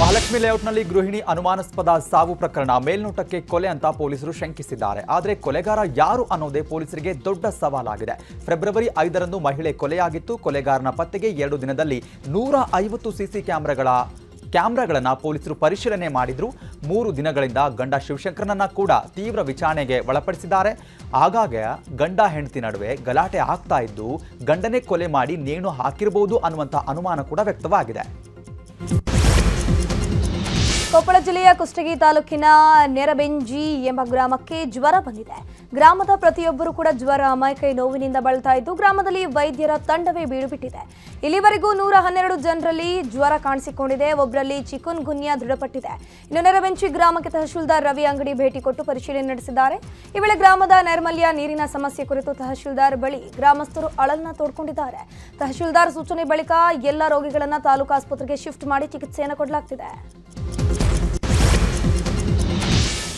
ಮಹಾಲಕ್ಷ್ಮಿ ಲೇಔಟ್ನಲ್ಲಿ ಗೃಹಿಣಿ ಅನುಮಾನಾಸ್ಪದ ಸಾವು ಪ್ರಕರಣ. ಮೇಲ್ನೋಟಕ್ಕೆ ಕೊಲೆ ಅಂತ ಪೊಲೀಸರು ಶಂಕಿಸಿದ್ದಾರೆ. ಆದರೆ ಕೊಲೆಗಾರ ಯಾರು ಅನ್ನೋದೇ ಪೊಲೀಸರಿಗೆ ದೊಡ್ಡ ಸವಾಲಾಗಿದೆ. ಫೆಬ್ರವರಿ ಐದರಂದು ಮಹಿಳೆ ಕೊಲೆಯಾಗಿತ್ತು. ಕೊಲೆಗಾರನ ಪತ್ತೆಗೆ ಎರಡು ದಿನದಲ್ಲಿ ನೂರ ಐವತ್ತು ಸಿಸಿ ಕ್ಯಾಮ್ರಾಗಳ, ಕ್ಯಾಮ್ರಾಗಳನ್ನು ಪೊಲೀಸರು ಪರಿಶೀಲನೆ ಮಾಡಿದ್ರು. ಮೂರು ದಿನಗಳಿಂದ ಗಂಡ ಶಿವಶಂಕರನನ್ನ ಕೂಡ ತೀವ್ರ ವಿಚಾರಣೆಗೆ ಒಳಪಡಿಸಿದ್ದಾರೆ. ಆಗಾಗ ಗಂಡ ಹೆಂಡತಿ ನಡುವೆ ಗಲಾಟೆ ಆಗ್ತಾ ಇದ್ದು ಗಂಡನೇ ಕೊಲೆ ಮಾಡಿ ನೇಣು ಹಾಕಿರಬಹುದು ಅನ್ನುವಂಥ ಅನುಮಾನ ಕೂಡ ವ್ಯಕ್ತವಾಗಿದೆ. ಕೊಪ್ಪಳ ಜಿಲ್ಲೆಯ ಕುಷ್ಟಗಿ ತಾಲೂಕಿನ ನೆರಬೆಂಜಿ ಎಂಬ ಗ್ರಾಮಕ್ಕೆ ಜ್ವರ ಬಂದಿದೆ. ಗ್ರಾಮದ ಪ್ರತಿಯೊಬ್ಬರು ಕೂಡ ಜ್ವರ ಮೈಕೈ ನೋವಿನಿಂದ ಬಳಲ್ತಾ ಇದ್ದು ಗ್ರಾಮದಲ್ಲಿ ವೈದ್ಯರ ತಂಡವೇ ಬೀಡುಬಿಟ್ಟಿದೆ. ಇಲ್ಲಿವರೆಗೂ ನೂರ ಹನ್ನೆರಡು ಜನರಲ್ಲಿ ಜ್ವರ ಕಾಣಿಸಿಕೊಂಡಿದೆ. ಒಬ್ಬರಲ್ಲಿ ಚಿಕುನ್ ಗುನ್ಯಾ ದೃಢಪಟ್ಟಿದೆ. ಇನ್ನು ನೆರಬೆಂಚಿ ಗ್ರಾಮಕ್ಕೆ ತಹಶೀಲ್ದಾರ್ ರವಿ ಅಂಗಡಿ ಭೇಟಿ ಕೊಟ್ಟು ಪರಿಶೀಲನೆ ನಡೆಸಿದ್ದಾರೆ. ಈ ವೇಳೆ ಗ್ರಾಮದ ನೈರ್ಮಲ್ಯ ನೀರಿನ ಸಮಸ್ಯೆ ಕುರಿತು ತಹಶೀಲ್ದಾರ್ ಬಳಿ ಗ್ರಾಮಸ್ಥರು ಅಳಲನ್ನ ತೋಡ್ಕೊಂಡಿದ್ದಾರೆ. ತಹಶೀಲ್ದಾರ್ ಸೂಚನೆ ಬಳಿಕ ಎಲ್ಲ ರೋಗಿಗಳನ್ನು ತಾಲೂಕು ಆಸ್ಪತ್ರೆಗೆ ಶಿಫ್ಟ್ ಮಾಡಿ ಚಿಕಿತ್ಸೆಯನ್ನು ಕೊಡಲಾಗ್ತಿದೆ.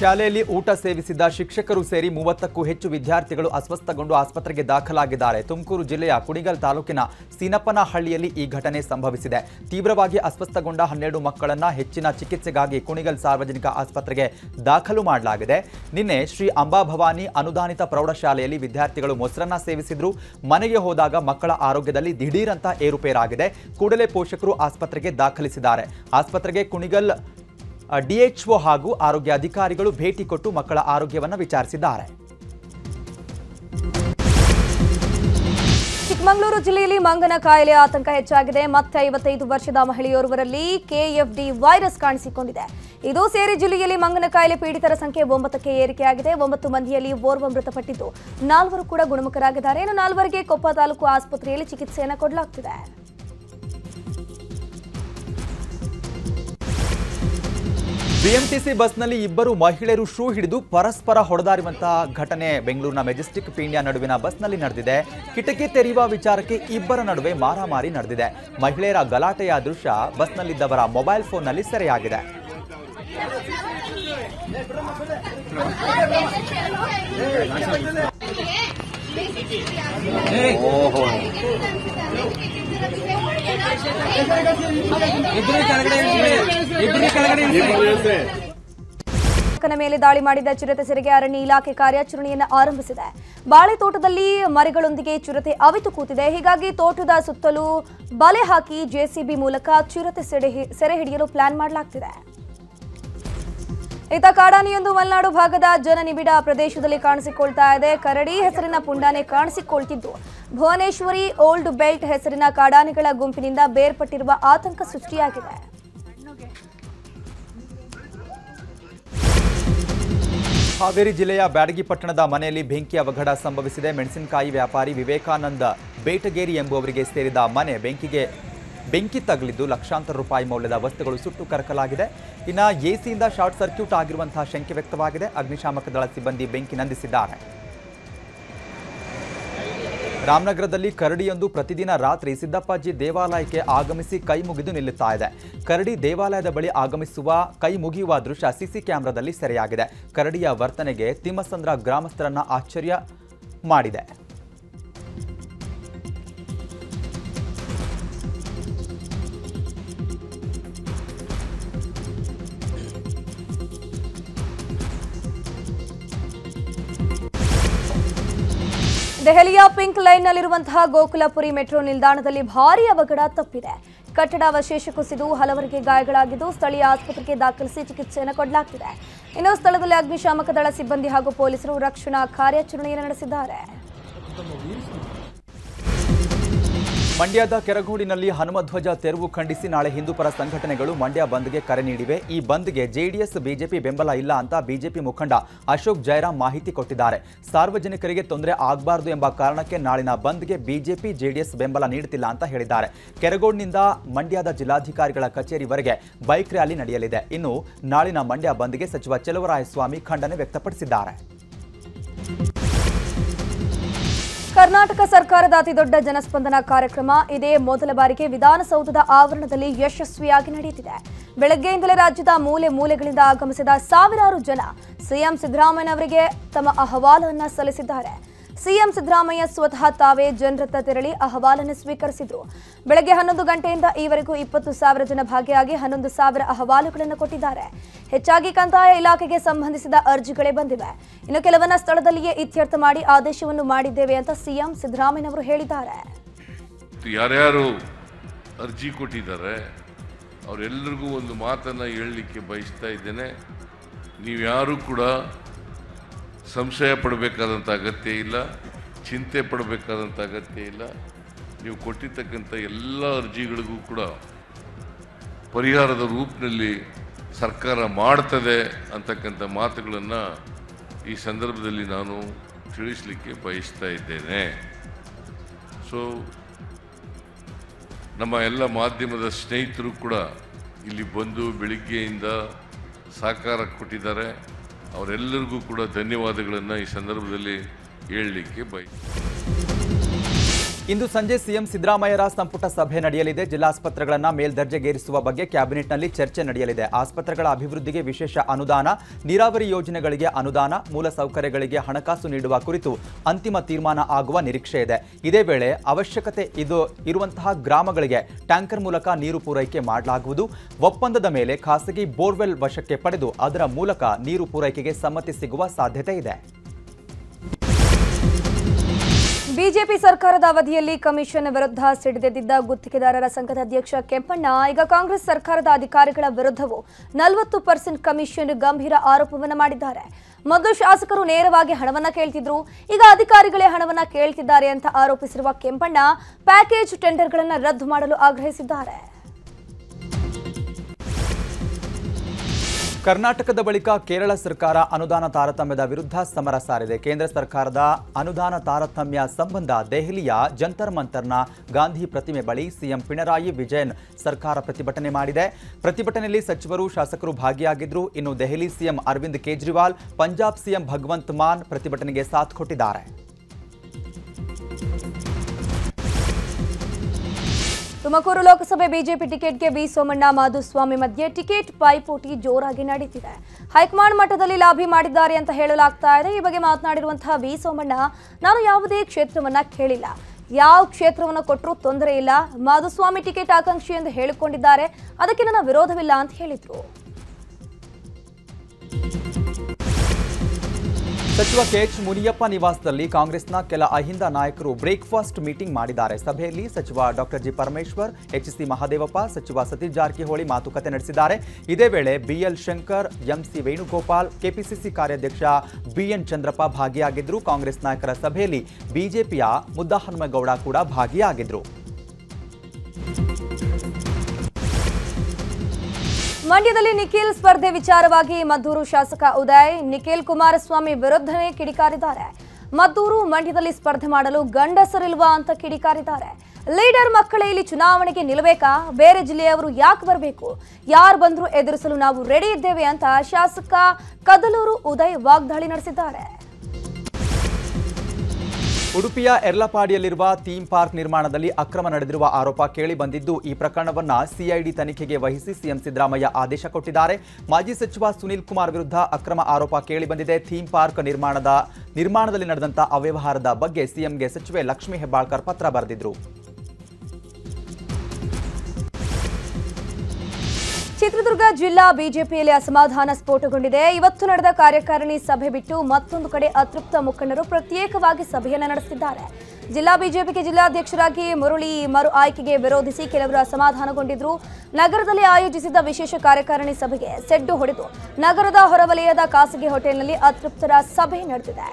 ಶಾಲೆಯಲ್ಲಿ ಊಟ ಸೇವಿಸಿದ ಶಿಕ್ಷಕರು ಸೇರಿ ಮೂವತ್ತಕ್ಕೂ ಹೆಚ್ಚು ವಿದ್ಯಾರ್ಥಿಗಳು ಅಸ್ವಸ್ಥಗೊಂಡು ಆಸ್ಪತ್ರೆಗೆ ದಾಖಲಾಗಿದ್ದಾರೆ. ತುಮಕೂರು ಜಿಲ್ಲೆಯ ಕುಣಿಗಲ್ ತಾಲೂಕಿನ ಸೀನಪ್ಪನಹಳ್ಳಿಯಲ್ಲಿ ಈ ಘಟನೆ ಸಂಭವಿಸಿದೆ. ತೀವ್ರವಾಗಿ ಅಸ್ವಸ್ಥಗೊಂಡ ಹನ್ನೆರಡು ಮಕ್ಕಳನ್ನು ಹೆಚ್ಚಿನ ಚಿಕಿತ್ಸೆಗಾಗಿ ಕುಣಿಗಲ್ ಸಾರ್ವಜನಿಕ ಆಸ್ಪತ್ರೆಗೆ ದಾಖಲು ಮಾಡಲಾಗಿದೆ. ನಿನ್ನೆ ಶ್ರೀ ಅಂಬಾಭವಾನಿ ಅನುದಾನಿತ ಪ್ರೌಢಶಾಲೆಯಲ್ಲಿ ವಿದ್ಯಾರ್ಥಿಗಳು ಮೊಸರನ್ನ ಸೇವಿಸಿದ್ರು. ಮನೆಗೆ ಹೋದಾಗ ಮಕ್ಕಳ ಆರೋಗ್ಯದಲ್ಲಿ ದಿಢೀರಂತ ಏರುಪೇರಾಗಿದೆ. ಕೂಡಲೇ ಪೋಷಕರು ಆಸ್ಪತ್ರೆಗೆ ದಾಖಲಿಸಿದ್ದಾರೆ. ಆಸ್ಪತ್ರೆಗೆ ಕುಣಿಗಲ್ ಡಿಎಚ್ಒ ಹಾಗೂ ಆರೋಗ್ಯ ಅಧಿಕಾರಿಗಳು ಭೇಟಿ ಕೊಟ್ಟು ಮಕ್ಕಳ ಆರೋಗ್ಯವನ್ನು ವಿಚಾರಿಸಿದ್ದಾರೆ. ಚಿಕ್ಕಮಗಳೂರು ಜಿಲ್ಲೆಯಲ್ಲಿ ಮಂಗನ ಕಾಯಿಲೆ ಆತಂಕ ಹೆಚ್ಚಾಗಿದೆ. ಮತ್ತೆ ಐವತ್ತೈದು ವರ್ಷದ ಮಹಿಳೆಯೋರ್ವರಲ್ಲಿ ಕೆಎಫ್ಡಿ ವೈರಸ್ ಕಾಣಿಸಿಕೊಂಡಿದೆ. ಇದು ಸೇರಿ ಜಿಲ್ಲೆಯಲ್ಲಿ ಮಂಗನ ಕಾಯಿಲೆ ಪೀಡಿತರ ಸಂಖ್ಯೆ ಒಂಬತ್ತಕ್ಕೆ ಏರಿಕೆಯಾಗಿದೆ. ಒಂಬತ್ತು ಮಂದಿಯಲ್ಲಿ ಓರ್ವ ಮೃತಪಟ್ಟಿದ್ದು ನಾಲ್ವರು ಕೂಡ ಗುಣಮುಖರಾಗಿದ್ದಾರೆ. ಇನ್ನು ನಾಲ್ವರಿಗೆ ಕೊಪ್ಪ ತಾಲೂಕು ಆಸ್ಪತ್ರೆಯಲ್ಲಿ ಚಿಕಿತ್ಸೆಯನ್ನು ಕೊಡಲಾಗ್ತಿದೆ. ಬಿಎಂಟಿಸಿ ಬಸ್ನಲ್ಲಿ ಇಬ್ಬರು ಮಹಿಳೆಯರು ಶೂ ಹಿಡಿದು ಪರಸ್ಪರ ಹೊಡೆದಾರಿರುವಂತಹ ಘಟನೆ ಬೆಂಗಳೂರಿನ ಮೆಜೆಸ್ಟಿಕ್ ಪೀಣ್ಯ ನಡುವಿನ ಬಸ್ನಲ್ಲಿ ನಡೆದಿದೆ ಕಿಟಕಿ ತೆರೆಯುವ ವಿಚಾರಕ್ಕೆ ಇಬ್ಬರ ನಡುವೆ ಮಾರಾಮಾರಿ ನಡೆದಿದೆ ಮಹಿಳೆಯರ ಗಲಾಟೆಯ ದೃಶ್ಯ ಬಸ್ನಲ್ಲಿದ್ದವರ ಮೊಬೈಲ್ ಫೋನ್ನಲ್ಲಿ ಸೆರೆಯಾಗಿದೆ ಯುವಕನ ಮೇಲೆ ದಾಳಿ ಮಾಡಿದ ಚಿರತೆ ಸೆರೆಗೆ ಅರಣ್ಯ ಇಲಾಖೆ ಕಾರ್ಯಾಚರಣೆಯನ್ನು ಆರಂಭಿಸಿದೆ. ಬಾಳೆ ತೋಟದಲ್ಲಿ ಮರಿಗಳೊಂದಿಗೆ ಚಿರತೆ ಅವಿತು ಕೂತಿದೆ. ಹೀಗಾಗಿ ತೋಟದ ಸುತ್ತಲೂ ಬಲೆ ಹಾಕಿ ಜೆಸಿಬಿ ಮೂಲಕ ಚಿರತೆ ಸೆರೆ ಸೆರೆ ಹಿಡಿಯಲು ಪ್ಲಾನ್ ಮಾಡಲಾಗ್ತಿದೆ. ಇತ್ತ ಕಾಡಾನಿಯೊಂದು ಮಲೆನಾಡು ಭಾಗದ ಜನನಿಬಿಡ ಪ್ರದೇಶದಲ್ಲಿ ಕಾಣಿಸಿಕೊಳ್ತಾ ಇದೆ. ಕರಡಿ ಹೆಸರಿನ ಪುಂಡಾನೆ ಕಾಣಿಸಿಕೊಳ್ತಿದ್ದು. ಭುವನೇಶ್ವರಿ ಓಲ್ಡ್ ಬೆಲ್ಟ್ ಹೆಸರಿನ ಕಾಡಾನೆಗಳ ಗುಂಪಿನಿಂದ ಬೇರ್ಪಟ್ಟಿರುವ ಆತಂಕ ಸೃಷ್ಟಿಯಾಗಿದೆ. ಹಾವೇರಿ ಜಿಲ್ಲೆಯ ಬ್ಯಾಡಗಿ ಪಟ್ಟಣದ ಮನೆಯಲ್ಲಿ ಬೆಂಕಿ ಅವಘಡ ಸಂಭವಿಸಿದೆ. ಮೆಣಸಿನಕಾಯಿ ವ್ಯಾಪಾರಿ ವಿವೇಕಾನಂದ ಬೇಟಗೇರಿ ಎಂಬುವರಿಗೆ ಸೇರಿದ ಮನೆ ಬೆಂಕಿಗೆ ಬೆಂಕಿ ತಗಲಿದ್ದು ಲಕ್ಷಾಂತರ ರೂಪಾಯಿ ಮೌಲ್ಯದ ವಸ್ತುಗಳು ಸುಟ್ಟು ಕರಕಲಾಗಿದೆ. ಇನ್ನು ಎಸಿಯಿಂದ ಶಾರ್ಟ್ ಸರ್ಕ್ಯೂಟ್ ಆಗಿರುವಂತಹ ಶಂಕೆ ವ್ಯಕ್ತವಾಗಿದೆ. ಅಗ್ನಿಶಾಮಕ ದಳ ಸಿಬ್ಬಂದಿ ಬೆಂಕಿ ನಂದಿಸಿದ್ದಾರೆ. ರಾಮನಗರದಲ್ಲಿ ಕರಡಿಯೊಂದು ಪ್ರತಿದಿನ ರಾತ್ರಿ ಸಿದ್ದಪ್ಪಾಜಿ ದೇವಾಲಯಕ್ಕೆ ಆಗಮಿಸಿ ಕೈ ಮುಗಿದು ನಿಲ್ಲುತ್ತಾ ಇದೆ. ಕರಡಿ ದೇವಾಲಯದ ಬಳಿ ಆಗಮಿಸುವ, ಕೈ ಮುಗಿಯುವ ದೃಶ್ಯ ಸಿಸಿ ಕ್ಯಾಮೆರಾದಲ್ಲಿ ಸೆರೆಯಾಗಿದೆ. ಕರಡಿಯ ವರ್ತನೆಗೆ ತಿಮ್ಮಸಂದ್ರ ಗ್ರಾಮಸ್ಥರನ್ನ ಆಶ್ಚರ್ಯ ಮಾಡಿದೆ. ದೆಹಲಿಯ ಪಿಂಕ್ ಲೈನ್ನಲ್ಲಿರುವಂತಹ ಗೋಕುಲಪುರಿ ಮೆಟ್ರೋ ನಿಲ್ದಾಣದಲ್ಲಿ ಭಾರೀ ಅವಘಡ ತಪ್ಪಿದೆ. ಕಟ್ಟಡ ಅವಶೇಷ ಕುಸಿದು ಹಲವರಿಗೆ ಗಾಯಗಳಾಗಿದ್ದು ಸ್ಥಳೀಯ ಆಸ್ಪತ್ರೆಗೆ ದಾಖಲಿಸಿ ಚಿಕಿತ್ಸೆಯನ್ನು ಕೊಡಲಾಗ್ತಿದೆ. ಇನ್ನು ಸ್ಥಳದಲ್ಲಿ ಅಗ್ನಿಶಾಮಕ ದಳ ಸಿಬ್ಬಂದಿ ಹಾಗೂ ಪೊಲೀಸರು ರಕ್ಷಣಾ ಕಾರ್ಯಾಚರಣೆಯನ್ನು ನಡೆಸಿದ್ದಾರೆ. ಮಂಡ್ಯದ ಕೆರಗೋಡಿನಲ್ಲಿ ಹನುಮಧ್ವಜ ತೆರವು ಖಂಡಿಸಿ ನಾಳೆ ಹಿಂದೂಪರ ಸಂಘಟನೆಗಳು ಮಂಡ್ಯ ಬಂದ್ಗೆ ಕರೆ ನೀಡಿವೆ. ಈ ಬಂದ್ಗೆ ಜೆಡಿಎಸ್, ಬಿಜೆಪಿ ಬೆಂಬಲ ಇಲ್ಲ ಅಂತ ಬಿಜೆಪಿ ಮುಖಂಡ ಅಶೋಕ್ ಜೈರಾಮ್ ಮಾಹಿತಿ ಕೊಟ್ಟಿದ್ದಾರೆ. ಸಾರ್ವಜನಿಕರಿಗೆ ತೊಂದರೆ ಆಗಬಾರದು ಎಂಬ ಕಾರಣಕ್ಕೆ ನಾಳಿನ ಬಂದ್ಗೆ ಬಿಜೆಪಿ, ಜೆಡಿಎಸ್ ಬೆಂಬಲ ನೀಡುತ್ತಿಲ್ಲ ಅಂತ ಹೇಳಿದ್ದಾರೆ. ಕೆರಗೋಡ್ನಿಂದ ಮಂಡ್ಯದ ಜಿಲ್ಲಾಧಿಕಾರಿಗಳ ಕಚೇರಿವರೆಗೆ ಬೈಕ್ ರ್ಯಾಲಿ ನಡೆಯಲಿದೆ. ಇನ್ನು ನಾಳಿನ ಮಂಡ್ಯ ಬಂದ್ಗೆ ಸಚಿವ ಚೆಲುವರಾಯಸ್ವಾಮಿ ಖಂಡನೆ ವ್ಯಕ್ತಪಡಿಸಿದ್ದಾರೆ. ಕರ್ನಾಟಕ ಸರ್ಕಾರದ ಅತಿದೊಡ್ಡ ಜನಸ್ಪಂದನ ಕಾರ್ಯಕ್ರಮ ಇದೇ ಮೊದಲ ಬಾರಿಗೆ ವಿಧಾನಸೌಧದ ಆವರಣದಲ್ಲಿ ಯಶಸ್ವಿಯಾಗಿ ನಡೆಯುತ್ತಿದೆ. ಬೆಳಗ್ಗೆಯಿಂದಲೇ ರಾಜ್ಯದ ಮೂಲೆ ಮೂಲೆಗಳಿಂದ ಆಗಮಿಸಿದ ಸಾವಿರಾರು ಜನ ಸಿಎಂ ಸಿದ್ದರಾಮಯ್ಯ ಅವರಿಗೆ ತಮ್ಮ ಅಹವಾಲನ್ನ ಸಲ್ಲಿಸಿದ್ದಾರೆ. ಸಿಎಂ ಸಿದ್ದರಾಮಯ್ಯ ಸ್ವತಃ ತಾವೇ ಜನರತ್ತ ತೆರಳಿ ಅಹವಾಲನ್ನು ಸ್ವೀಕರಿಸಿದ್ರು. ಬೆಳಗ್ಗೆ ಹನ್ನೊಂದು ಗಂಟೆಯಿಂದ ಈವರೆಗೂ ಇಪ್ಪತ್ತು ಸಾವಿರ ಜನ ಭಾಗಿಯಾಗಿ ಹನ್ನೊಂದು ಸಾವಿರ ಅಹವಾಲುಗಳನ್ನು ಕೊಟ್ಟಿದ್ದಾರೆ. ಹೆಚ್ಚಾಗಿ ಕಂದಾಯ ಇಲಾಖೆಗೆ ಸಂಬಂಧಿಸಿದ ಅರ್ಜಿಗಳೇ ಬಂದಿವೆ. ಇನ್ನು ಕೆಲವನ್ನ ಸ್ಥಳದಲ್ಲಿಯೇ ಇತ್ಯರ್ಥ ಮಾಡಿ ಆದೇಶವನ್ನು ಮಾಡಿದ್ದೇವೆ ಅಂತ ಸಿಎಂ ಸಿದ್ದರಾಮಯ್ಯನವರು ಹೇಳಿದ್ದಾರೆ. ಯಾರ್ಯಾರು ಅರ್ಜಿ ಕೊಟ್ಟಿದ್ದಾರೆ ಅವರೆಲ್ಲರಿಗೂ ಒಂದು ಮಾತನ್ನು ಹೇಳಲಿಕ್ಕೆ ಬಯಸ್ತಾ ಇದ್ದೇನೆ. ನೀವ್ಯಾರೂ ಕೂಡ ಸಂಶಯ ಪಡಬೇಕಾದಂಥ ಅಗತ್ಯ ಇಲ್ಲ, ಚಿಂತೆ ಪಡಬೇಕಾದಂಥ ಅಗತ್ಯ ಇಲ್ಲ. ನೀವು ಕೊಟ್ಟಿರ್ತಕ್ಕಂಥ ಎಲ್ಲ ಅರ್ಜಿಗಳಿಗೂ ಕೂಡ ಪರಿಹಾರದ ರೂಪದಲ್ಲಿ ಸರ್ಕಾರ ಮಾಡ್ತದೆ ಅಂತಕ್ಕಂಥ ಮಾತುಗಳನ್ನು ಈ ಸಂದರ್ಭದಲ್ಲಿ ನಾನು ತಿಳಿಸಲಿಕ್ಕೆ ಬಯಸ್ತಾ ಇದ್ದೇನೆ. ಸೊ ನಮ್ಮ ಎಲ್ಲ ಮಾಧ್ಯಮದ ಸ್ನೇಹಿತರು ಕೂಡ ಇಲ್ಲಿ ಬಂದು ಬೆಳಿಗ್ಗೆಯಿಂದ ಸಹಕಾರ ಕೊಟ್ಟಿದ್ದಾರೆ. ಅವರೆಲ್ಲರಿಗೂ ಕೂಡ ಧನ್ಯವಾದಗಳನ್ನು ಈ ಸಂದರ್ಭದಲ್ಲಿ ಹೇಳಲಿಕ್ಕೆ ಬಯಸ್ತೀನಿ ಇಂದು ಸಂಜೆ ಸಿಎಂ ಸಿದ್ದರಾಮಯ್ಯರ ಸಂಪುಟ ಸಭೆ ನಡೆಯಲಿದೆ. ಜಿಲ್ಲಾಸ್ಪತ್ರೆಗಳನ್ನು ಮೇಲ್ದರ್ಜೆಗೇರಿಸುವ ಬಗ್ಗೆ ಕ್ಯಾಬಿನೆಟ್ನಲ್ಲಿ ಚರ್ಚೆ ನಡೆಯಲಿದೆ. ಆಸ್ಪತ್ರೆಗಳ ಅಭಿವೃದ್ಧಿಗೆ ವಿಶೇಷ ಅನುದಾನ, ನೀರಾವರಿ ಯೋಜನೆಗಳಿಗೆ ಅನುದಾನ ಮೂಲಸೌಕರ್ಯಗಳಿಗೆ ಹಣಕಾಸು ನೀಡುವ ಕುರಿತು ಅಂತಿಮ ತೀರ್ಮಾನ ಆಗುವ ನಿರೀಕ್ಷೆ ಇದೆ. ಇದೇ ವೇಳೆ ಅವಶ್ಯಕತೆ ಇದು ಇರುವಂತಹ ಗ್ರಾಮಗಳಿಗೆ ಟ್ಯಾಂಕರ್ ಮೂಲಕ ನೀರು ಪೂರೈಕೆ ಮಾಡಲಾಗುವುದು. ಒಪ್ಪಂದದ ಮೇಲೆ ಖಾಸಗಿ ಬೋರ್ವೆಲ್ ವಶಕ್ಕೆ ಪಡೆದು ಅದರ ಮೂಲಕ ನೀರು ಪೂರೈಕೆಗೆ ಸಮ್ಮತಿ ಸಿಗುವ ಸಾಧ್ಯತೆ ಇದೆ. ಬಿಜೆಪಿ ಸರ್ಕಾರದ ಅವಧಿಯಲ್ಲಿ ಕಮಿಷನ್ ವಿರುದ್ಧ ಸಿಡಿದೆದ್ದಿದ್ದ ಗುತ್ತಿಗೆದಾರರ ಸಂಘದ ಅಧ್ಯಕ್ಷ ಕೆಂಪಣ್ಣ, ಈಗ ಕಾಂಗ್ರೆಸ್ ಸರ್ಕಾರದ ಅಧಿಕಾರಿಗಳ ವಿರುದ್ಧವೂ ನಲವತ್ತು ಪರ್ಸೆಂಟ್ ಕಮಿಷನ್ ಗಂಭೀರ ಆರೋಪವನ್ನು ಮಾಡಿದ್ದಾರೆ. ಮೊದಲು ಶಾಸಕರು ನೇರವಾಗಿ ಹಣವನ್ನ ಕೇಳ್ತಿದ್ರು. ಈಗ ಅಧಿಕಾರಿಗಳೇ ಹಣವನ್ನ ಕೇಳ್ತಿದ್ದಾರೆ ಅಂತ ಆರೋಪಿಸಿರುವ ಕೆಂಪಣ್ಣ, ಪ್ಯಾಕೇಜ್ ಟೆಂಡರ್ಗಳನ್ನು ರದ್ದು ಮಾಡಲು ಆಗ್ರಹಿಸಿದ್ದಾರೆ. ಕರ್ನಾಟಕದ ಬಳಿಕ ಕೇರಳ ಸರ್ಕಾರ ಅನುದಾನ ತಾರತಮ್ಯದ ವಿರುದ್ಧ ಸಮರ ಸಾರಿದೆ. ಕೇಂದ್ರ ಸರ್ಕಾರದ ಅನುದಾನ ತಾರತಮ್ಯ ಸಂಬಂಧ ದೆಹಲಿಯ ಜಂತರ್ ಮಂತರ್ನ ಗಾಂಧಿ ಪ್ರತಿಮೆ ಬಳಿ ಸಿಎಂ ಪಿಣರಾಯಿ ವಿಜಯನ್ ಸರ್ಕಾರ ಪ್ರತಿಭಟನೆ ಮಾಡಿದೆ. ಪ್ರತಿಭಟನೆಯಲ್ಲಿ ಸಚಿವರು, ಶಾಸಕರು ಭಾಗಿಯಾಗಿದ್ದರು ಇನ್ನು ದೆಹಲಿ ಸಿಎಂ ಅರವಿಂದ್ ಕೇಜ್ರಿವಾಲ್, ಪಂಜಾಬ್ ಸಿಎಂ ಭಗವಂತ್ ಮಾನ್ ಪ್ರತಿಭಟನೆಗೆ ಸಾಥ್ ಕೊಟ್ಟಿದ್ದಾರೆ. ತುಮಕೂರು ಲೋಕಸಭೆ ಬಿಜೆಪಿ ಟಿಕೆಟ್ಗೆ ವಿ ಸೋಮಣ್ಣ, ಮಾಧುಸ್ವಾಮಿ ಮಧ್ಯೆ ಟಿಕೆಟ್ ಪೈಪೋಟಿ ಜೋರಾಗಿ ನಡೀತಿದೆ. ಹೈಕಮಾಂಡ್ ಮಟ್ಟದಲ್ಲಿ ಲಾಭಿ ಮಾಡಿದ್ದಾರೆ ಅಂತ ಹೇಳಲಾಗ್ತಾ ಇದೆ. ಈ ಬಗ್ಗೆ ಮಾತನಾಡಿರುವಂತಹ ವಿ ಸೋಮಣ್ಣ, ನಾನು ಯಾವುದೇ ಕ್ಷೇತ್ರವನ್ನ ಕೇಳಿಲ್ಲ. ಯಾವ ಕ್ಷೇತ್ರವನ್ನು ಕೊಟ್ಟರೂ ತೊಂದರೆ ಇಲ್ಲ. ಮಾಧುಸ್ವಾಮಿ ಟಿಕೆಟ್ ಆಕಾಂಕ್ಷಿ ಎಂದು ಹೇಳಿಕೊಂಡಿದ್ದಾರೆ. ಅದಕ್ಕೆ ನನ್ನ ವಿರೋಧವಿಲ್ಲ ಅಂತ ಹೇಳಿದ್ರು. ಸಚಿವ ಕೆಎಚ್ ಮುನಿಯಪ್ಪ ನಿವಾಸದಲ್ಲಿ ಕಾಂಗ್ರೆಸ್ನ ಕೆಲ ಅಹಿಂದ ನಾಯಕರು ಬ್ರೇಕ್ಫಾಸ್ಟ್ ಮೀಟಿಂಗ್ ಮಾಡಿದ್ದಾರೆ ಸಭೆಯಲ್ಲಿ ಸಚಿವ doctor G Parameshwar HC Mahadevappa ಸಚಿವ ಸತೀಶ್ ಜಾರಕಿಹೊಳಿ ಮಾತುಕತೆ ನಡೆಸಿದ್ದಾರೆ ಇದೇ ವೇಳೆ BL Shankar MC Venugopal KPCC ಕಾರ್ಯಾಧ್ಯಕ್ಷ ಬಿಎನ್ ಚಂದ್ರಪ್ಪ ಭಾಗಿಯಾಗಿದ್ರು ಕಾಂಗ್ರೆಸ್ ನಾಯಕರ ಸಭೆಯಲ್ಲಿ ಬಿಜೆಪಿಯ ಮುದ್ದಹನುಮೇಗೌಡ ಕೂಡ ಭಾಗಿಯಾಗಿದ್ರು ಮಂಡ್ಯದಲ್ಲಿ ನಿಖಿಲ್ ಸ್ಪರ್ಧೆ ವಿಚಾರವಾಗಿ ಮದ್ದೂರು ಶಾಸಕ ಉದಯ್, ನಿಖಿಲ್ ಕುಮಾರಸ್ವಾಮಿ ವಿರುದ್ಧವೇ ಕಿಡಿಕಾರಿದ್ದಾರೆ. ಮದ್ದೂರು ಮಂಡ್ಯದಲ್ಲಿ ಸ್ಪರ್ಧೆ ಮಾಡಲು ಗಂಡಸರಿಲ್ವಾ ಅಂತ ಕಿಡಿಕಾರಿದ್ದಾರೆ. ಲೀಡರ್ ಮಕ್ಕಳೇ ಇಲ್ಲಿ ಚುನಾವಣೆಗೆ ನಿಲ್ಲಬೇಕಾ? ಬೇರೆ ಜಿಲ್ಲೆಯವರು ಯಾಕೆ ಬರಬೇಕು? ಯಾರು ಬಂದರೂ ಎದುರಿಸಲು ನಾವು ರೆಡಿ ಇದ್ದೇವೆ ಅಂತ ಶಾಸಕ ಕದಲೂರು ಉದಯ್ ವಾಗ್ದಾಳಿ ನಡೆಸಿದ್ದಾರೆ. ಉಡುಪಿಯ ಎರ್ಲಪಾಡಿಯಲ್ಲಿರುವ ಥೀಮ್ ಪಾರ್ಕ್ ನಿರ್ಮಾಣದಲ್ಲಿ ಅಕ್ರಮ ನಡೆದಿರುವ ಆರೋಪ ಕೇಳಿ ಬಂದಿದ್ದು, ಈ ಪ್ರಕರಣವನ್ನು ಸಿಐಡಿ ತನಿಖೆಗೆ ವಹಿಸಿ ಸಿಎಂ ಸಿದ್ದರಾಮಯ್ಯ ಆದೇಶ ಕೊಟ್ಟಿದ್ದಾರೆ. ಮಾಜಿ ಸಚಿವ ಸುನೀಲ್ ಕುಮಾರ್ ವಿರುದ್ಧ ಅಕ್ರಮ ಆರೋಪ ಕೇಳಿ ಬಂದಿದೆ. ಥೀಮ್ ಪಾರ್ಕ್ ನಿರ್ಮಾಣದ ನಿರ್ಮಾಣದಲ್ಲಿ ನಡೆದಂತ ಅವ್ಯವಹಾರದ ಬಗ್ಗೆ ಸಿಎಂಗೆ ಸಚಿವೆ ಲಕ್ಷ್ಮೀ ಹೆಬ್ಬಾಳ್ಕರ್ ಪತ್ರ ಬರೆದಿದ್ರು. ಚಿತ್ರದುರ್ಗ ಜಿಲ್ಲಾ ಬಿಜೆಪಿಯಲ್ಲಿ ಅಸಮಾಧಾನ ಸ್ಫೋಟಗೊಂಡಿದೆ. ಇವತ್ತು ನಡೆದ ಕಾರ್ಯಕಾರಿಣಿ ಸಭೆ ಬಿಟ್ಟು ಮತ್ತೊಂದು ಕಡೆ ಅತೃಪ್ತ ಮುಖಂಡರು ಪ್ರತ್ಯೇಕವಾಗಿ ಸಭೆಯನ್ನು ನಡೆಸಿದ್ದಾರೆ ಜಿಲ್ಲಾ ಬಿಜೆಪಿಗೆ ಜಿಲ್ಲಾಧ್ಯಕ್ಷರಾಗಿ ಮುರಳಿ ಮರು ಆಯ್ಕೆಗೆ ವಿರೋಧಿಸಿ ಕೆಲವರು ಅಸಮಾಧಾನಗೊಂಡಿದ್ರು. ನಗರದಲ್ಲಿ ಆಯೋಜಿಸಿದ್ದ ವಿಶೇಷ ಕಾರ್ಯಕಾರಿಣಿ ಸಭೆಗೆ ಸೆಡ್ಡು ಹೊಡೆದು ನಗರದ ಹೊರವಲಯದ ಖಾಸಗಿ ಹೋಟೆಲ್ನಲ್ಲಿ ಅತೃಪ್ತರ ಸಭೆ ನಡೆದಿದೆ.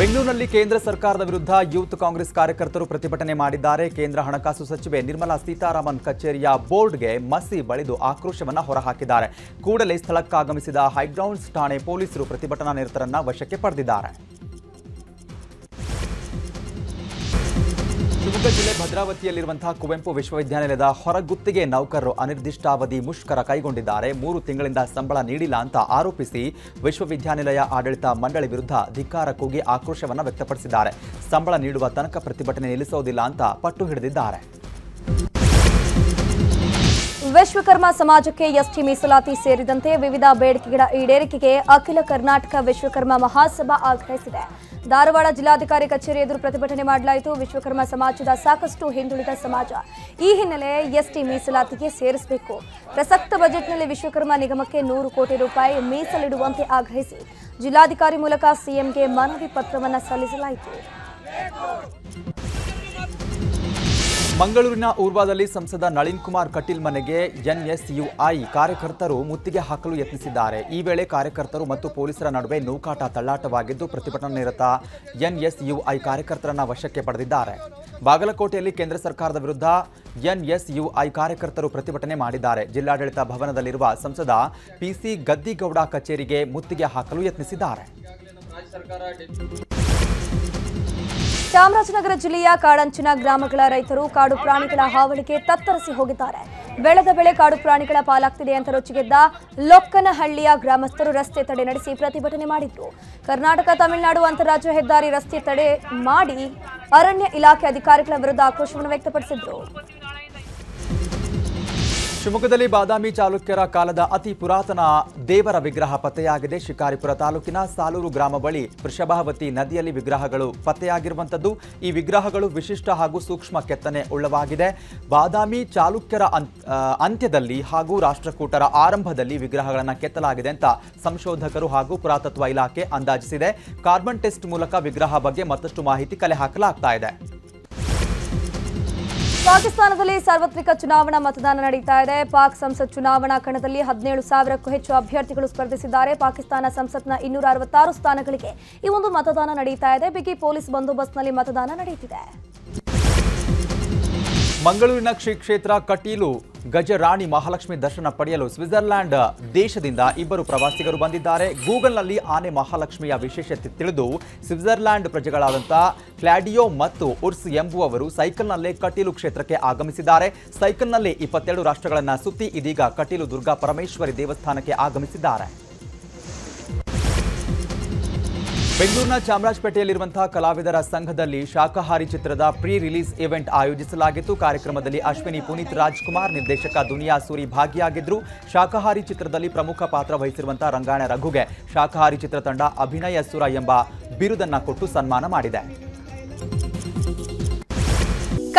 ಬೆಂಗಳೂರಿನಲ್ಲಿ ಕೇಂದ್ರ ಸರ್ಕಾರದ ವಿರುದ್ಧ ಯೂತ್ ಕಾಂಗ್ರೆಸ್ ಕಾರ್ಯಕರ್ತರು ಪ್ರತಿಭಟನೆ ಮಾಡಿದ್ದಾರೆ. ಕೇಂದ್ರ ಹಣಕಾಸು ಸಚಿವೆ ನಿರ್ಮಲಾ ಸೀತಾರಾಮನ್ ಕಚೇರಿಯ ಬೋರ್ಡ್ಗೆ ಮಸಿ ಬಳಿದು ಆಕ್ರೋಶವನ್ನು ಹೊರಹಾಕಿದ್ದಾರೆ. ಕೂಡಲೇ ಸ್ಥಳಕ್ಕಾಗಮಿಸಿದ ಹೈಗ್ರೌಂಡ್ಸ್ ಠಾಣೆ ಪೊಲೀಸರು ಪ್ರತಿಭಟನಾ ನಿರತರನ್ನ ವಶಕ್ಕೆ ಪಡೆದಿದ್ದಾರೆ. ಶಿವಮೊಗ್ಗ ಜಿಲ್ಲೆ ಭದ್ರಾವತಿಯಲ್ಲಿರುವಂತಹ ಕುವೆಂಪು ವಿಶ್ವವಿದ್ಯಾನಿಲಯದ ಹೊರಗುತ್ತಿಗೆ ನೌಕರರು ಅನಿರ್ದಿಷ್ಟಾವಧಿ ಮುಷ್ಕರ ಕೈಗೊಂಡಿದ್ದಾರೆ. ಮೂರು ತಿಂಗಳಿಂದ ಸಂಬಳ ನೀಡಿಲ್ಲ ಅಂತ ಆರೋಪಿಸಿ ವಿಶ್ವವಿದ್ಯಾನಿಲಯ ಆಡಳಿತ ಮಂಡಳಿ ವಿರುದ್ಧ ಧಿಕ್ಕಾರ ಕೂಗಿ ಆಕ್ರೋಶವನ್ನು ವ್ಯಕ್ತಪಡಿಸಿದ್ದಾರೆ. ಸಂಬಳ ನೀಡುವ ತನಕ ಪ್ರತಿಭಟನೆ ನಿಲ್ಲಿಸೋದಿಲ್ಲ ಅಂತ ಪಟ್ಟು ಹಿಡಿದಿದ್ದಾರೆ. ವಿಶ್ವಕರ್ಮ ಸಮಾಜಕ್ಕೆ ಎಸ್ಟಿ ಮೀಸಲಾತಿ ಸೇರಿದಂತೆ ವಿವಿಧ ಬೇಡಿಕೆಗಳ ಈಡೇರಿಕೆಗೆ ಅಖಿಲ ಕರ್ನಾಟಕ ವಿಶ್ವಕರ್ಮ ಮಹಾಸಭಾ ಆಗ್ರಹಿಸಿದೆ. ಧಾರವಾಡ ಜಿಲ್ಲಾಧಿಕಾರಿ ಕಚೇರಿ ಎದುರು ಪ್ರತಿಭಟನೆ ಮಾಡಲಾಯಿತು. ವಿಶ್ವಕರ್ಮ ಸಮಾಜದ ಸಾಕಷ್ಟು ಹಿಂದುಳಿದ ಸಮಾಜ ಈ ಹಿನ್ನೆಲೆ ಎಸ್ಟಿ ಮೀಸಲಾತಿಗೆ ಸೇರಿಸಬೇಕು. ಪ್ರಸಕ್ತ ಬಜೆಟ್ನಲ್ಲಿ ವಿಶ್ವಕರ್ಮ ನಿಗಮಕ್ಕೆ ನೂರು ಕೋಟಿ ರೂಪಾಯಿ ಮೀಸಲಿಡುವಂತೆ ಆಗ್ರಹಿಸಿ ಜಿಲ್ಲಾಧಿಕಾರಿ ಮೂಲಕ ಸಿಎಂಗೆ ಮನವಿ ಪತ್ರವನ್ನು ಸಲ್ಲಿಸಲಾಯಿತು. ಮಂಗಳೂರಿನ ಊರ್ವಾದಲ್ಲಿ ಸಂಸದ ನಳಿನ್ ಕುಮಾರ್ ಕಟೀಲ್ ಮನೆಗೆ ಎನ್ಎಸ್ಯುಐ ಕಾರ್ಯಕರ್ತರು ಮುತ್ತಿಗೆ ಹಾಕಲು ಯತ್ನಿಸಿದ್ದಾರೆ. ಈ ವೇಳೆ ಕಾರ್ಯಕರ್ತರು ಮತ್ತು ಪೊಲೀಸರ ನಡುವೆ ನೂಕಾಟ ತಳ್ಳಾಟವಾಗಿದ್ದು ಪ್ರತಿಭಟನಾನಿರತ ಎನ್ಎಸ್ಯುಐ ಕಾರ್ಯಕರ್ತರನ್ನ ವಶಕ್ಕೆ ಪಡೆದಿದ್ದಾರೆ. ಬಾಗಲಕೋಟೆಯಲ್ಲಿ ಕೇಂದ್ರ ಸರ್ಕಾರದ ವಿರುದ್ಧ ಎನ್ಎಸ್ಯುಐ ಕಾರ್ಯಕರ್ತರು ಪ್ರತಿಭಟನೆ ಮಾಡಿದ್ದಾರೆ. ಜಿಲ್ಲಾಡಳಿತ ಭವನದಲ್ಲಿರುವ ಸಂಸದ ಪಿಸಿ ಗದ್ದಿಗೌಡ ಕಚೇರಿಗೆ ಮುತ್ತಿಗೆ ಹಾಕಲು ಯತ್ನಿಸಿದ್ದಾರೆ. ಚಾಮರಾಜನಗರ ಜಿಲ್ಲೆಯ ಕಾಡಂಚಿನ ಗ್ರಾಮಗಳ ರೈತರು ಕಾಡು ಪ್ರಾಣಿಗಳ ಹಾವಳಿಗೆ ತತ್ತರಿಸಿ ಹೋಗಿದ್ದಾರೆ. ಬೆಳೆದ ಬೆಳೆ ಕಾಡು ಪ್ರಾಣಿಗಳ ಪಾಲಾಗ್ತಿದೆ ಅಂತ ರೊಚ್ಚಿಗೆದ್ದ ಲೊಕ್ಕನಹಳ್ಳಿಯ ಗ್ರಾಮಸ್ಥರು ರಸ್ತೆ ತಡೆ ನಡೆಸಿ ಪ್ರತಿಭಟನೆ ಮಾಡಿದ್ರು. ಕರ್ನಾಟಕ, ತಮಿಳುನಾಡು ಅಂತಾರಾಜ್ಯ ಹೆದ್ದಾರಿ ರಸ್ತೆ ತಡೆ ಮಾಡಿ ಅರಣ್ಯ ಇಲಾಖೆ ಅಧಿಕಾರಿಗಳ ವಿರುದ್ಧ ಆಕ್ರೋಶವನ್ನು ವ್ಯಕ್ತಪಡಿಸಿದ್ರು. ಶಿವಮೊಗ್ಗದಲ್ಲಿ ಬಾದಾಮಿ ಚಾಲುಕ್ಯರ ಕಾಲದ ಅತಿ ಪುರಾತನ ದೇವರ ವಿಗ್ರಹ ಪತ್ತೆಯಾಗಿದೆ. ಶಿಕಾರಿಪುರ ತಾಲೂಕಿನ ಸಾಲೂರು ಗ್ರಾಮ ಬಳಿ ವೃಷಭಾವತಿ ನದಿಯಲ್ಲಿ ವಿಗ್ರಹಗಳು ಪತ್ತೆಯಾಗಿರುವಂಥದ್ದು. ಈ ವಿಗ್ರಹಗಳು ವಿಶಿಷ್ಟ ಹಾಗೂ ಸೂಕ್ಷ್ಮ ಕೆತ್ತನೆ ಉಳ್ಳವಾಗಿದೆ. ಬಾದಾಮಿ ಚಾಲುಕ್ಯರ ಅಂತ್ಯದಲ್ಲಿ ಹಾಗೂ ರಾಷ್ಟ್ರಕೂಟರ ಆರಂಭದಲ್ಲಿ ವಿಗ್ರಹಗಳನ್ನು ಕೆತ್ತಲಾಗಿದೆ ಅಂತ ಸಂಶೋಧಕರು ಹಾಗೂ ಪುರಾತತ್ವ ಇಲಾಖೆ ಅಂದಾಜಿಸಿದೆ. ಕಾರ್ಬನ್ ಟೆಸ್ಟ್ ಮೂಲಕ ವಿಗ್ರಹ ಬಗ್ಗೆ ಮತ್ತಷ್ಟು ಮಾಹಿತಿ ಕಲೆ ಹಾಕಲಾಗ್ತಾ ಇದೆ. ಪಾಕಿಸ್ತಾನದಲ್ಲಿ ಸಾರ್ವತ್ರಿಕ ಚುನಾವಣಾ ಮತದಾನ ನಡೀತಾ ಇದೆ. ಪಾಕ್ ಸಂಸತ್ ಚುನಾವಣಾ ಕಣದಲ್ಲಿ ಹದಿನೇಳು ಸಾವಿರಕ್ಕೂ ಹೆಚ್ಚು ಅಭ್ಯರ್ಥಿಗಳು ಸ್ಪರ್ಧಿಸಿದ್ದಾರೆ. ಪಾಕಿಸ್ತಾನ ಸಂಸತ್ನ ಇನ್ನೂರ ಅರವತ್ತಾರು ಸ್ಥಾನಗಳಿಗೆ ಈ ಒಂದು ಮತದಾನ ನಡೀತಾ ಇದೆ. ಬಿಗಿ ಪೊಲೀಸ್ ಬಂದೋಬಸ್ತ್ನಲ್ಲಿ ಮತದಾನ ನಡೆಯುತ್ತಿದೆ. ಮಂಗಳೂರಿನ ಶ್ರೀ ಕ್ಷೇತ್ರ ಕಟೀಲು ಗಜರಾಣಿ ಮಹಾಲಕ್ಷ್ಮಿ ದರ್ಶನ ಪಡೆಯಲು ಸ್ವಿಟ್ಜರ್ಲ್ಯಾಂಡ್ ದೇಶದಿಂದ ಇಬ್ಬರು ಪ್ರವಾಸಿಗರು ಬಂದಿದ್ದಾರೆ. ಗೂಗಲ್ನಲ್ಲಿ ಆನೆ ಮಹಾಲಕ್ಷ್ಮಿಯ ವಿಶೇಷತೆ ತಿಳಿದು ಸ್ವಿಟ್ಜರ್ಲ್ಯಾಂಡ್ ಪ್ರಜೆಗಳಾದಂಥ ಕ್ಲಾಡಿಯೋ ಮತ್ತು ಉರ್ಸ್ ಎಂಬುವವರು ಸೈಕಲ್ನಲ್ಲೇ ಕಟೀಲು ಕ್ಷೇತ್ರಕ್ಕೆ ಆಗಮಿಸಿದ್ದಾರೆ. ಸೈಕಲ್ನಲ್ಲಿ ಇಪ್ಪತ್ತೆರಡು ರಾಷ್ಟ್ರಗಳನ್ನು ಸುತ್ತಿ ಇದೀಗ ಕಟೀಲು ದುರ್ಗಾ ಪರಮೇಶ್ವರಿ ದೇವಸ್ಥಾನಕ್ಕೆ ಆಗಮಿಸಿದ್ದಾರೆ. ಬೆಂಗಳೂರಿನ ಚಾಮರಾಜಪೇಟೆಯಲ್ಲಿರುವಂತಹ ಕಲಾವಿದರ ಸಂಘದಲ್ಲಿ ಶಾಕಾಹಾರಿ ಚಿತ್ರದ ಪ್ರೀ ರಿಲೀಸ್ ಇವೆಂಟ್ ಆಯೋಜಿಸಲಾಗಿತ್ತು. ಕಾರ್ಯಕ್ರಮದಲ್ಲಿ ಅಶ್ವಿನಿ ಪುನೀತ್ ರಾಜ್ಕುಮಾರ್, ನಿರ್ದೇಶಕ ದುನಿಯಾ ಸೂರಿ ಭಾಗಿಯಾಗಿದ್ದರು ಶಾಕಾಹಾರಿ ಚಿತ್ರದಲ್ಲಿ ಪ್ರಮುಖ ಪಾತ್ರ ವಹಿಸಿರುವಂತಹ ರಂಗಾಯಣ ರಘುಗೆ. ಶಾಕಾಹಾರಿ ಚಿತ್ರತಂಡ ಅಭಿನಯ ಸುರ ಎಂಬ ಬಿರುದನ್ನ ಕೊಟ್ಟು ಸನ್ಮಾನ ಮಾಡಿದೆ.